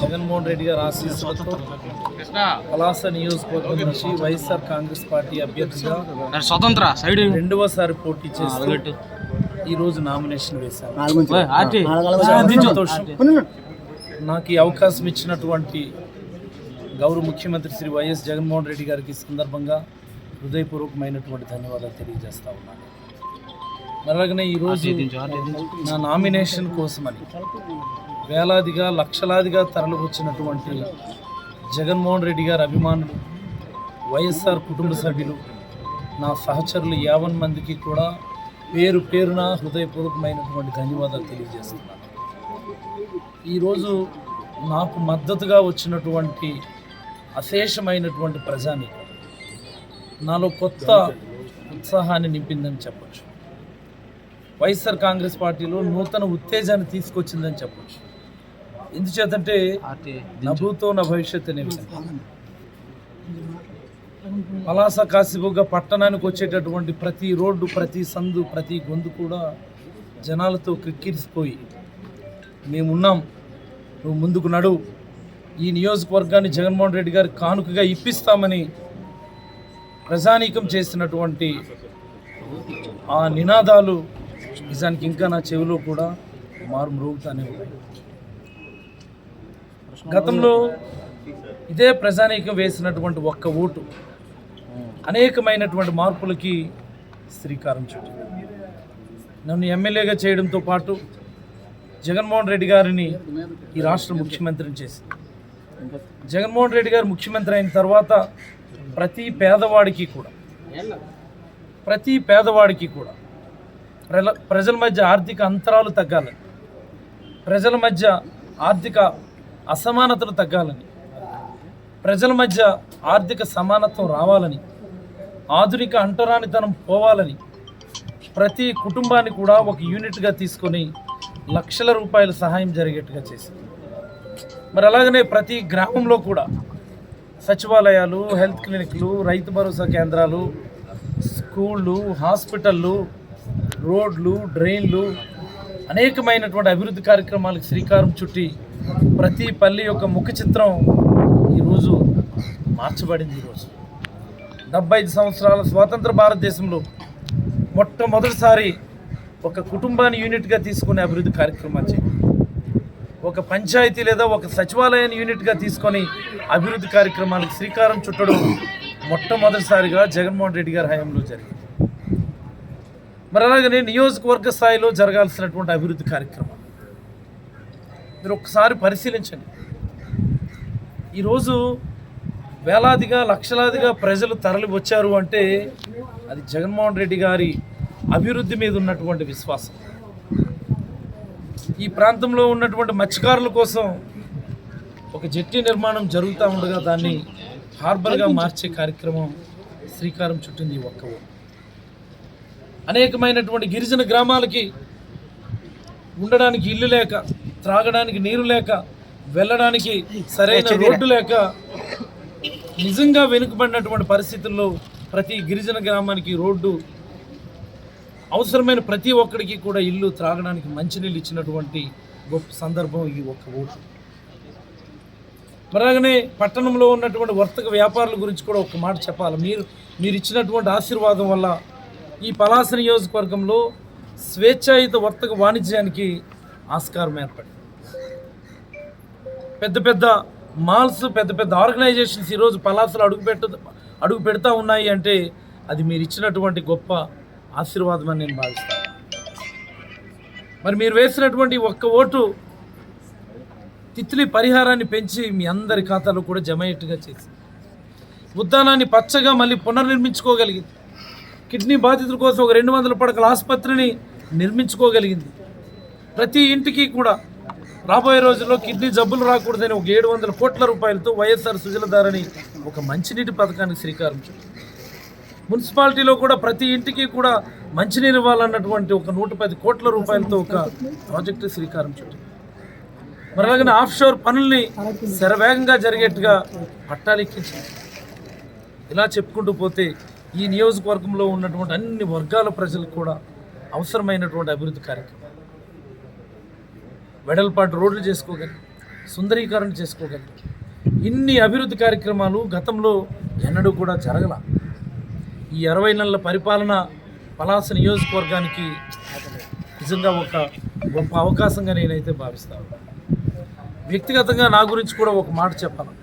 జగన్మోహన్ రెడ్డి గారు ఆశీస్సులతో పలాస నియోజకవర్గం నుంచి వైఎస్ఆర్ కాంగ్రెస్ పార్టీ అభ్యర్థిగా స్వతంత్ర సైడ్ రెండవసారి పోటీ చేస్తూ ఈ రోజు నామినేషన్ సంతోషం. నాకు ఈ అవకాశం ఇచ్చినటువంటి గౌరవ ముఖ్యమంత్రి శ్రీ వైఎస్ జగన్మోహన్ రెడ్డి గారికి ఈ సందర్భంగా హృదయపూర్వకమైనటువంటి ధన్యవాదాలు తెలియజేస్తా ఉన్నాను. మరి అలాగనే ఈరోజు నా నామినేషన్ కోసమని వేలాదిగా లక్షలాదిగా తరలి వచ్చినటువంటి జగన్మోహన్ రెడ్డి గారి అభిమానులు వైఎస్ఆర్ కుటుంబ సభ్యులు నా సహచరులు యావన్ మందికి కూడా పేరు పేరున హృదయపూర్వకమైనటువంటి ధన్యవాదాలు తెలియజేస్తున్నాను. ఈరోజు నాకు మద్దతుగా వచ్చినటువంటి అశేషమైనటువంటి ప్రజాని నాలో కొత్త ఉత్సాహాన్ని నింపిందని చెప్పొచ్చు. వైఎస్ఆర్ కాంగ్రెస్ పార్టీలో నూతన ఉత్తేజాన్ని తీసుకొచ్చిందని చెప్పొచ్చు. ఎందుచేతంటే నభూతో నా భవిష్యత్ అనే పలాస కాసిబుగ్గ పట్టణానికి వచ్చేటటువంటి ప్రతి రోడ్డు ప్రతి సందు ప్రతి గొంతు కూడా జనాలతో క్రిక్కిరిసిపోయి మేమున్నాం నువ్వు ముందుకు నడు. ఈ నియోజకవర్గాన్ని జగన్మోహన్ రెడ్డి గారి కానుకగా ఇప్పిస్తామని ప్రజానీకం చేసినటువంటి ఆ నినాదాలు నిజానికి ఇంకా నా చెవిలో కూడా మారు మ్రోగుతానే ఉన్నాయి గతంలో ఇదే ప్రజానీకం వేసినటువంటి ఒక్క ఓటు అనేకమైనటువంటి మార్పులకి శ్రీకారం చుట్టింది. నన్ను ఎమ్మెల్యేగా చేయడంతో పాటు జగన్మోహన్ రెడ్డి గారిని ఈ రాష్ట్ర ముఖ్యమంత్రిని చేసింది. జగన్మోహన్ రెడ్డి గారు ముఖ్యమంత్రి అయిన తర్వాత ప్రతి పేదవాడికి కూడా ప్రతి పేదవాడికి కూడా ప్రజల ప్రజల మధ్య ఆర్థిక అంతరాలు తగ్గాలని ప్రజల మధ్య ఆర్థిక అసమానతలు తగ్గాలని ప్రజల మధ్య ఆర్థిక సమానత్వం రావాలని ఆధునిక అంటరానితనం పోవాలని ప్రతి కుటుంబాన్ని కూడా ఒక యూనిట్గా తీసుకొని లక్షల రూపాయల సహాయం జరిగేట్టుగా చేసింది. మరి అలాగనే ప్రతి గ్రామంలో కూడా సచివాలయాలు హెల్త్ క్లినిక్లు రైతు భరోసా కేంద్రాలు స్కూళ్ళు హాస్పిటళ్ళు రోడ్లు డ్రైన్లు అనేకమైనటువంటి అభివృద్ధి కార్యక్రమాలకు శ్రీకారం చుట్టి ప్రతి పల్లి యొక్క ముఖ చిత్రం ఈరోజు మార్చబడింది ఈరోజు. డెబ్బై ఐదు సంవత్సరాల స్వాతంత్ర భారతదేశంలో మొట్టమొదటిసారి ఒక కుటుంబాన్ని యూనిట్గా తీసుకునే అభివృద్ధి కార్యక్రమాలు చేయండి ఒక పంచాయతీ లేదా ఒక సచివాలయాన్ని యూనిట్గా తీసుకొని అభివృద్ధి కార్యక్రమాలకు శ్రీకారం చుట్టడం మొట్టమొదటిసారిగా జగన్మోహన్ రెడ్డి గారి హయాంలో జరిగింది. మరి అలాగనే నియోజకవర్గ స్థాయిలో జరగాల్సినటువంటి అభివృద్ధి కార్యక్రమం. మీరు ఒక్కసారి పరిశీలించండి. ఈరోజు వేలాదిగా లక్షలాదిగా ప్రజలు తరలి వచ్చారు అంటే అది జగన్మోహన్ రెడ్డి గారి అభివృద్ధి మీద ఉన్నటువంటి విశ్వాసం. ఈ ప్రాంతంలో ఉన్నటువంటి మత్స్యకారుల కోసం ఒక జట్టి నిర్మాణం జరుగుతూ ఉండగా దాన్ని హార్బర్గా మార్చే కార్యక్రమం శ్రీకారం చుట్టింది ఈ ఒక్క ఊరు. అనేకమైనటువంటి గిరిజన గ్రామాలకి ఉండడానికి ఇల్లు లేక త్రాగడానికి నీరు లేక వెళ్ళడానికి సరైన రోడ్డు లేక నిజంగా వెనుకబడినటువంటి పరిస్థితుల్లో ప్రతి గిరిజన గ్రామానికి రోడ్డు అవసరమైన ప్రతి ఒక్కడికి కూడా ఇల్లు త్రాగడానికి మంచినీళ్ళు ఇచ్చినటువంటి గొప్ప సందర్భం ఈ ఒక్క ఓటు మరలాగనే పట్టణంలో ఉన్నటువంటి వర్తక వ్యాపారుల గురించి కూడా ఒక మాట చెప్పాలి. మీరు మీరు ఇచ్చినటువంటి ఆశీర్వాదం వల్ల ఈ పలాస నియోజకవర్గంలో స్వేచ్ఛాయుత వర్తక వాణిజ్యానికి ఆస్కారం ఏర్పడింది. పెద్ద పెద్ద మాల్స్ పెద్ద పెద్ద ఆర్గనైజేషన్స్ ఈరోజు పలాసలు అడుగు పెట్ట అడుగు పెడతా ఉన్నాయి అంటే అది మీరు ఇచ్చినటువంటి గొప్ప ఆశీర్వాదం అని నేను భావిస్తాను. మరి మీరు వేసినటువంటి ఒక్క ఓటు తిత్లీ పరిహారాన్ని పెంచి మీ అందరి ఖాతాలో కూడా జమ అయ్యేట్టుగా చేసి ఉద్దానాన్ని పచ్చగా మళ్ళీ పునర్నిర్మించుకోగలిగింది. కిడ్నీ బాధితుల కోసం ఒక రెండు వందల పడకల ఆసుపత్రిని నిర్మించుకోగలిగింది. ప్రతి ఇంటికి కూడా రాబోయే రోజుల్లో కిడ్నీ జబ్బులు రాకూడదని ఒక ఏడు వందల కోట్ల రూపాయలతో వైఎస్ఆర్ సుజలధారని ఒక మంచినీటి పథకానికి శ్రీకారం మున్సిపాలిటీలో కూడా ప్రతి ఇంటికి కూడా మంచినీరు ఇవ్వాలన్నటువంటి ఒక నూట పది కోట్ల రూపాయలతో ఒక ప్రాజెక్టు శ్రీకారం చుట్టింది. మరి అలాగే ఆఫ్షోర్ పనుల్ని శరవేగంగా జరిగేట్టుగా పట్టాలెక్కించింది ఇలా చెప్పుకుంటూ పోతే ఈ నియోజకవర్గంలో ఉన్నటువంటి అన్ని వర్గాల ప్రజలకు కూడా అవసరమైనటువంటి అభివృద్ధి కార్యక్రమం. వెడల్పాటు రోడ్లు చేసుకోగలిగింది సుందరీకరణ చేసుకోగలిగాం ఇన్ని అభివృద్ధి కార్యక్రమాలు గతంలో ఎన్నడూ కూడా జరగల. ఈ అరవై నెలల పరిపాలన పలాస నియోజకవర్గానికి నిజంగా ఒక గొప్ప అవకాశంగా నేనైతే భావిస్తాను వ్యక్తిగతంగా నా గురించి కూడా ఒక మాట చెప్పాలి.